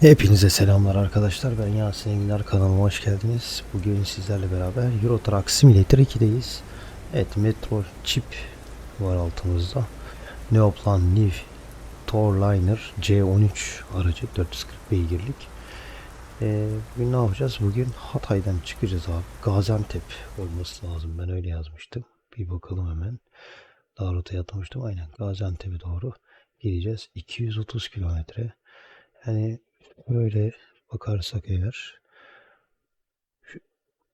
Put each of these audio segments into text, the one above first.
Hepinize selamlar arkadaşlar. Ben Yasin Enginar kanalıma hoş geldiniz. Bugün sizlerle beraber Euro Simulator 2'deyiz. Evet Metro Chip var altımızda. Neoplan Niv Torliner C13 aracı 440 beygirlik. Ee, bugün ne yapacağız? Bugün Hatay'dan çıkacağız abi. Gaziantep olması lazım. Ben öyle yazmıştım. Bir bakalım hemen. Daha rotaya atmıştım. Aynen Gaziantep'e doğru gideceğiz. 230 kilometre. Yani Böyle bakarsak eğer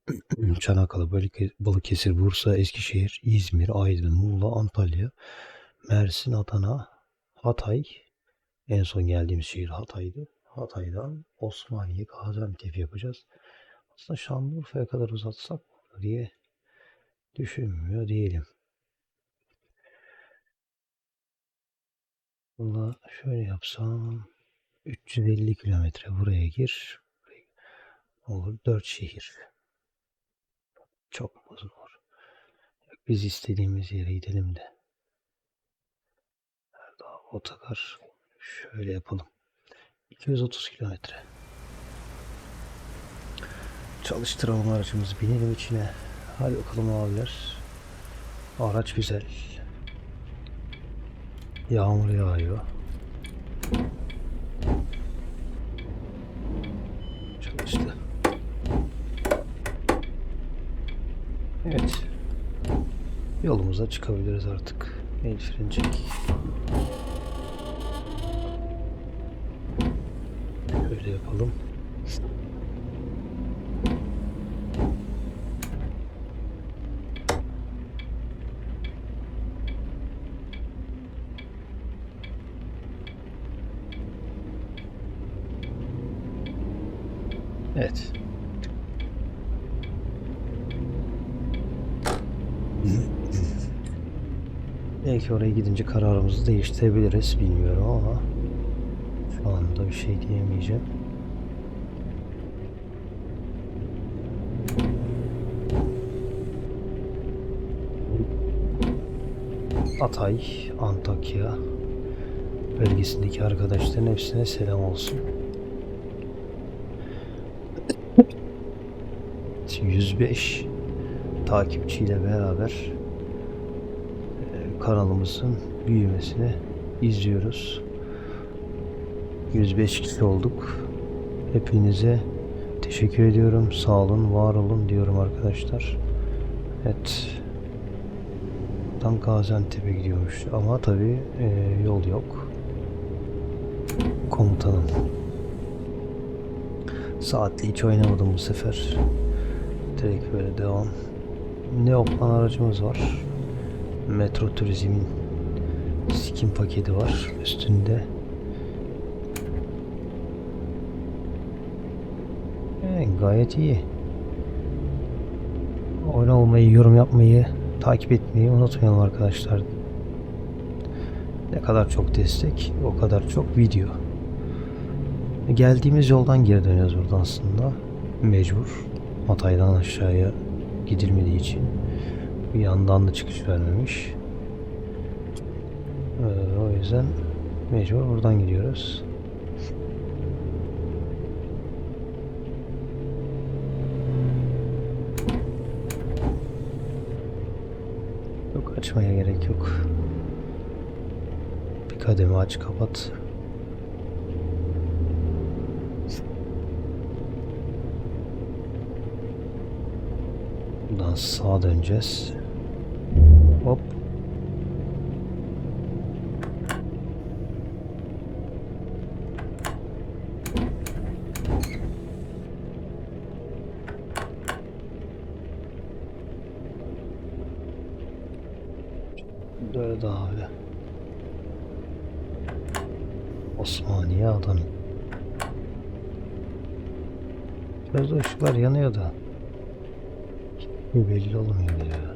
Çanakkale, Balıke- Balıkesir, Bursa, Eskişehir, İzmir, Aydın, Muğla, Antalya, Mersin, Adana, Hatay. En son geldiğimiz şehir Hatay'dı. Hatay'dan Osmaniye, Gaziantep yapacağız. Aslında Şanlıurfa'ya kadar uzatsak diye düşünmüyor değilim. Bunu şöyle yapsam 350 kilometre buraya gir. Olur 4 şehir. Çok mu zor? Biz istediğimiz yere gidelim de. Erdağ otogar. Şöyle yapalım. 230 kilometre. Çalıştıralım aracımızı. Binelim içine. Hadi bakalım abiler. Araç güzel. Yağmur yağıyor. Çalıştı. Evet. Yolumuza çıkabiliriz artık. El freni çek. Şöyle yapalım. Evet. Belki oraya gidince kararımızı değiştirebiliriz bilmiyorum ama şu anda bir şey diyemeyeceğim. Hatay, Antakya bölgesindeki arkadaşların hepsine selam olsun. 105 takipçiyle beraber e, kanalımızın büyümesini izliyoruz. 105 kişi olduk. Hepinize teşekkür ediyorum. Sağ olun, var olun diyorum arkadaşlar. Evet. Buradan Gaziantep'e gidiyormuş. Ama tabi yol yok. Komutanım. Saatli hiç oynamadım bu sefer. Direkt böyle devam. Neoplan aracımız var. Metro Turizm'in skin paketi var üstünde. Ee, gayet iyi. Abone olmayı, yorum yapmayı, takip etmeyi unutmayalım arkadaşlar. Ne kadar çok destek, o kadar çok video. Geldiğimiz yoldan geri dönüyoruz buradan aslında. Mecbur. Hatay'dan aşağıya gidilmediği için. Bir yandan da çıkış vermemiş. Ee, o yüzden mecbur buradan gidiyoruz. Yok açmaya gerek yok. Bir kademe aç kapat. Buradan sağa döneceğiz. Biraz ışıklar yanıyor da. Şey belli olmuyor ya.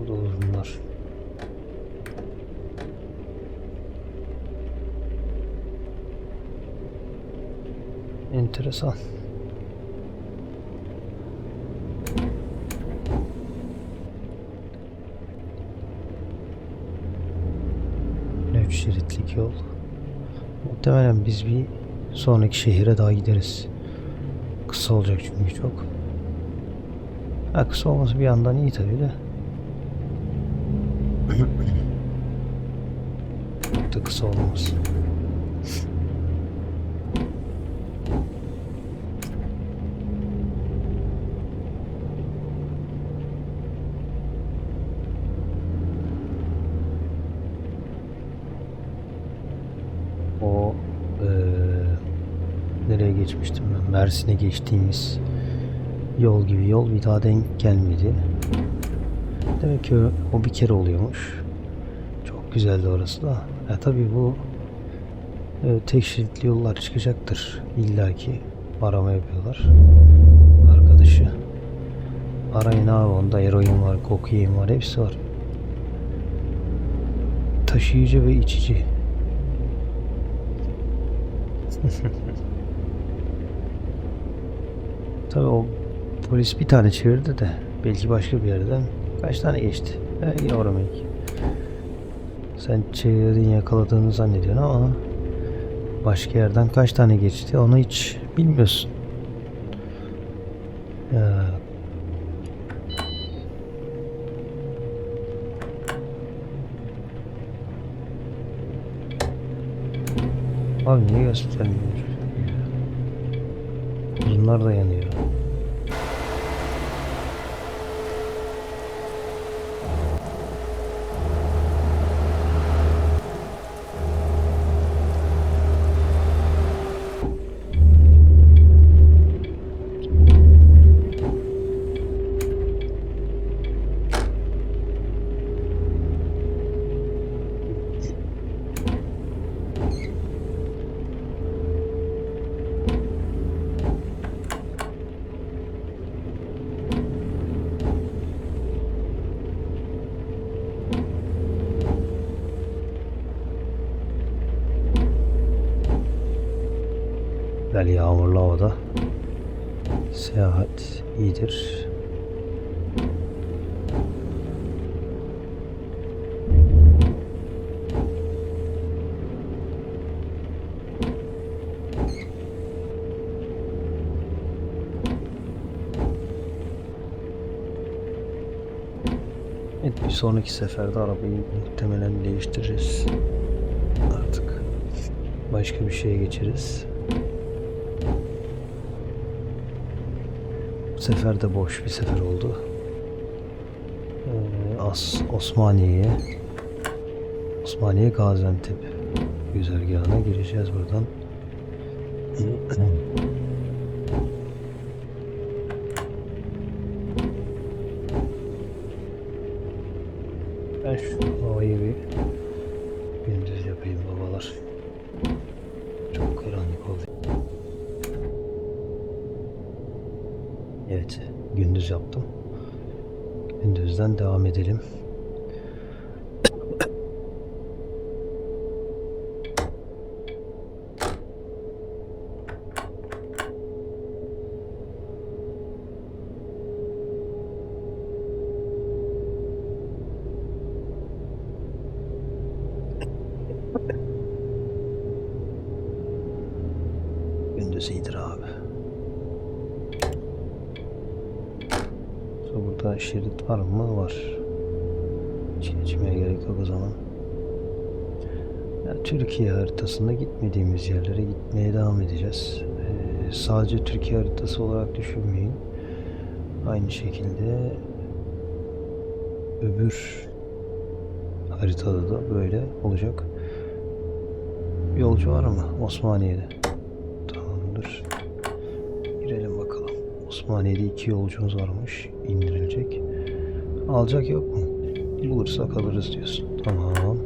Bu da olur bunlar. Enteresan. Üç şeritlik yol. Muhtemelen biz bir sonraki şehire daha gideriz. Kısa olacak çünkü çok. Ha, kısa olması bir yandan iyi tabii de. Çok da kısa olmaz. O eee, nereye geçmiştim ben? Mersin'e geçtiğimiz yol gibi yol bir daha denk gelmedi. Demek ki o, bir kere oluyormuş. Çok güzeldi orası da. Ya tabii bu e, tek şeritli yollar çıkacaktır. İlla ki arama yapıyorlar. Arkadaşı. Arayın abi onda eroin var, kokain var, hepsi var. Taşıyıcı ve içici. Tabii o polis bir tane çevirdi de belki başka bir yerden kaç tane geçti. Belki oraya Sen çevirdin yakaladığını zannediyorsun ama başka yerden kaç tane geçti onu hiç bilmiyorsun. Ya. Abi niye göstermiyor? Bunlar da yanıyor. Güzel yağmurlu havada seyahat iyidir. Evet bir sonraki seferde arabayı muhtemelen değiştiririz. Artık başka bir şeye geçeriz. Bu sefer de boş bir sefer oldu. Ee, As Osmaniye'ye Osmaniye Gaziantep güzergahına gireceğiz buradan. Ben şu Gündüzden devam edelim. Gündüz iyidir abi. Şerit var mı? Var. İçine içmeye gerek yok o zaman. Ya, Türkiye haritasında gitmediğimiz yerlere gitmeye devam edeceğiz. Ee, sadece Türkiye haritası olarak düşünmeyin. Aynı şekilde öbür haritada da böyle olacak. Yolcu var mı Osmaniye'de? Tamamdır. Osmaniye'de iki yolcumuz varmış. indirilecek. Alacak yok mu? Bulursak alırız diyorsun. Tamam.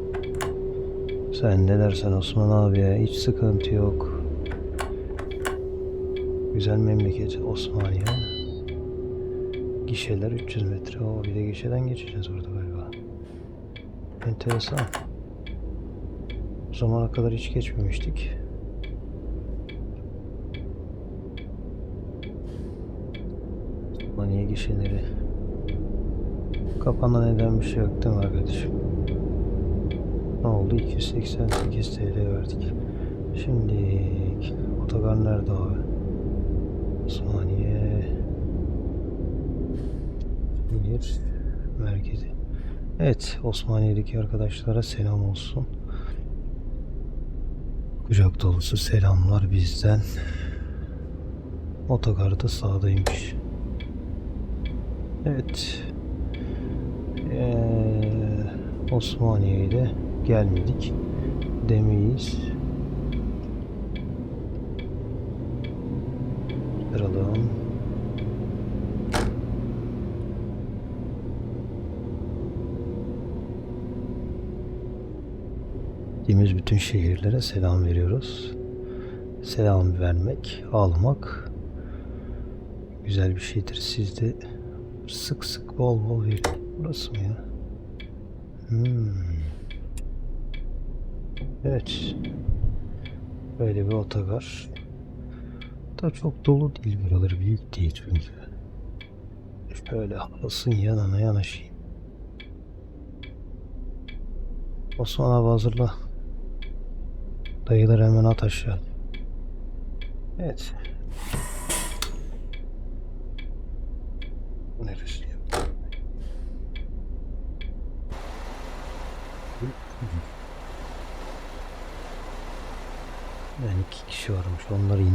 Sen ne dersen Osman abiye hiç sıkıntı yok. Güzel memleket Osmaniye. Gişeler 300 metre. O bir de gişeden geçeceğiz burada galiba. Enteresan. O zamana kadar hiç geçmemiştik. Osmaniye gişeleri. Kapana neden bir şey yok değil mi arkadaşım? Ne oldu? 288 TL verdik. Şimdi otogar nerede abi? Osmaniye Bilir merkezi. Evet Osmaniye'deki arkadaşlara selam olsun. Kucak dolusu selamlar bizden. Otogar da sağdaymış. Evet. Ee, Osmaniye'ye de gelmedik demeyiz. Sıralım. Gittiğimiz bütün şehirlere selam veriyoruz. Selam vermek, almak güzel bir şeydir. Siz de sık sık bol bol verin. Burası mı ya? Hmm. Evet. Böyle bir otogar. Da çok dolu değil buraları büyük değil çünkü. Şöyle havasın yanına yanaşayım. Osman abi hazırla. Dayılar hemen at aşağı. Evet. Bu neresi ya? Yani iki kişi varmış.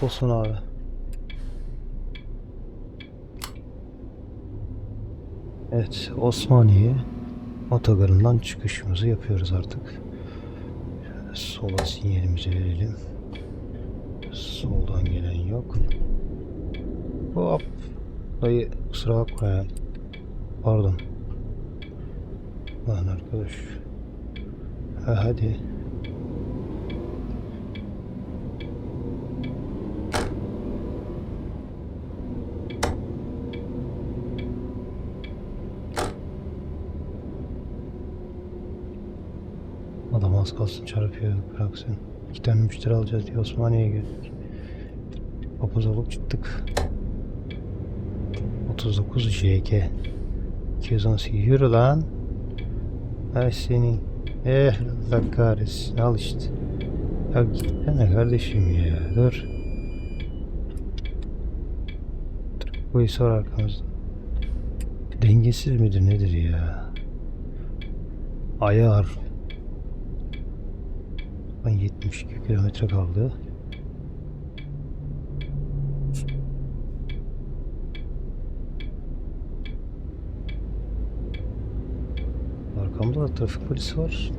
Atlasın abi Evet Osmaniye otogarından çıkışımızı yapıyoruz artık Şöyle sola sinyalimizi verelim Soldan gelen yok. Hop. Dayı kusura bakma. Pardon. Lan arkadaş. Ha, hadi. Adam az kalsın çarpıyor bıraksın. İki tane müşteri alacağız diye Osmaniye'ye geldik. Papaz olup çıktık. 39 JK 218 yürü lan. Ay senin. Eh Allah kahretsin al işte. Ya gitsene kardeşim ya dur. Bu sor arkamızda. Dengesiz midir nedir ya? Ayar. Lan 72 kilometre kaldı. Arkamda da trafik polisi var.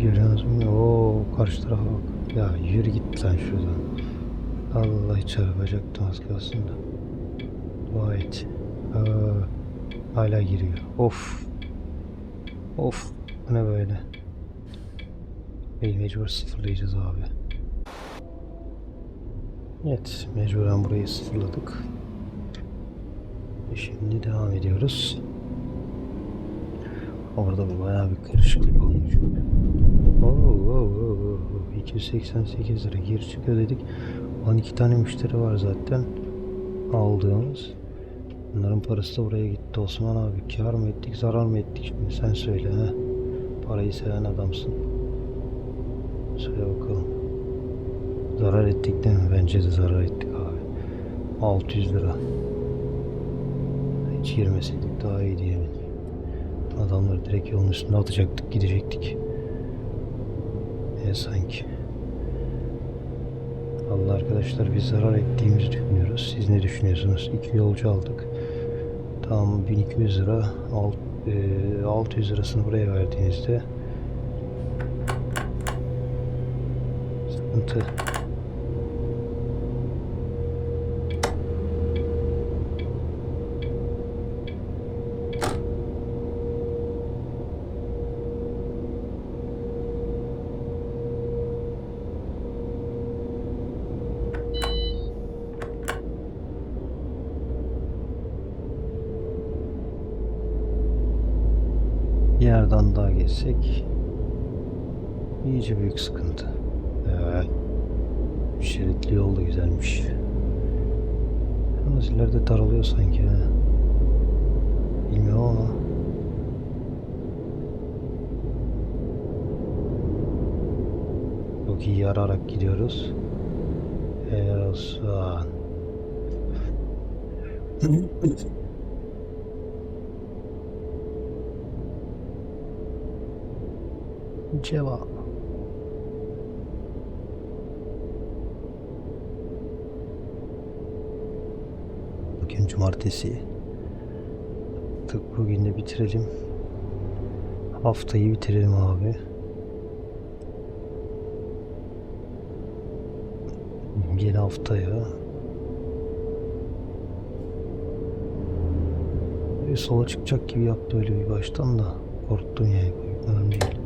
Görüyorsunuz mu? Oo karşı tarafa bak. Ya yürü git lan şuradan. Allah çarpacaktım az kalsın da. Dua et. Aa, hala giriyor. Of. Of. Bu ne böyle? Bey mecbur sıfırlayacağız abi. Evet, mecburen burayı sıfırladık. Ve şimdi devam ediyoruz. Orada bayağı bir karışıklık olmuş. Oo, oo, oo, oo. 288 lira gir çık ödedik. 12 tane müşteri var zaten aldığımız. Bunların parası da buraya gitti. Osman abi kar mı ettik zarar mı ettik şimdi sen söyle ha. Parayı seven adamsın. Söyle bakalım. Zarar ettik değil mi? Bence de zarar ettik abi. 600 lira. Hiç girmeseydik daha iyi diyelim. Adamları direkt yolun üstüne atacaktık gidecektik. E sanki. Allah arkadaşlar biz zarar ettiğimizi düşünüyoruz. Siz ne düşünüyorsunuz? İki yolcu aldık. Tamam 1200 lira. Alt, e, 600 lirasını buraya verdiğinizde sıkıntı. yerden daha geçsek iyice büyük sıkıntı. Şeritli yol da güzelmiş. Yalnız ileride daralıyor sanki ha. Bilmiyorum ama. Çok iyi yararak gidiyoruz. Helal olsun. Cevap. Bugün cumartesi. Tık bugün de bitirelim. Haftayı bitirelim abi. Yeni haftaya. Bir sola çıkacak gibi yaptı öyle bir baştan da. Korktum yani. Önemli değil.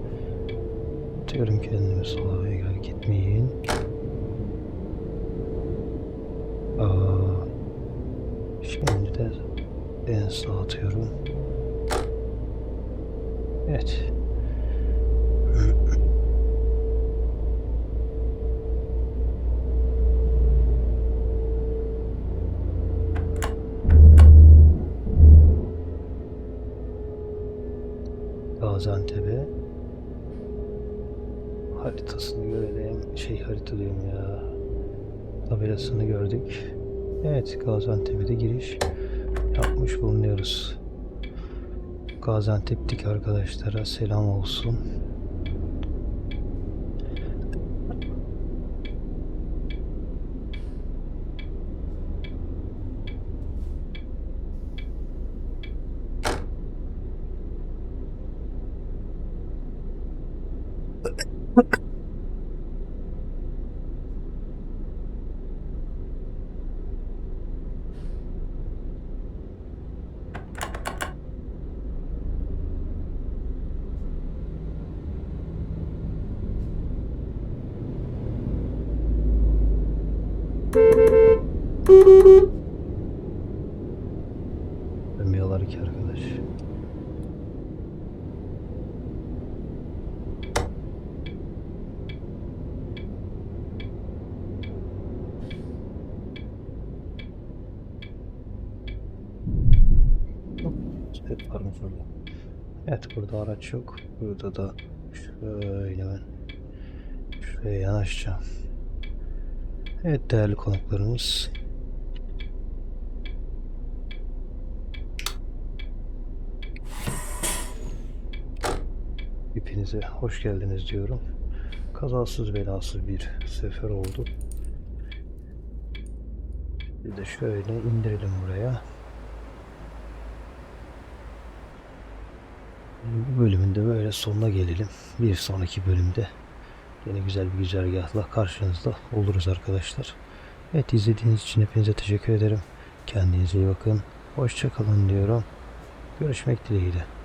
Atıyorum kendimi sola ve hareket etmeyin. Aa, de en sağ atıyorum. Evet. Gaziantep'e haritasını görelim. Şey harita ya. Tabelasını gördük. Evet Gaziantep'e de giriş yapmış bulunuyoruz. Gaziantep'teki arkadaşlara selam olsun. Dönmüyorlar ki arkadaş. Evet varmış orada. Evet burada araç yok. Burada da şöyle ben şuraya yanaşacağım. Evet değerli konuklarımız. Hepinize hoş geldiniz diyorum. Kazasız belasız bir sefer oldu. Bir de şöyle indirelim buraya. Bu bölümün de böyle sonuna gelelim. Bir sonraki bölümde yine güzel bir güzergahla karşınızda oluruz arkadaşlar. Evet izlediğiniz için hepinize teşekkür ederim. Kendinize iyi bakın. Hoşçakalın diyorum. Görüşmek dileğiyle.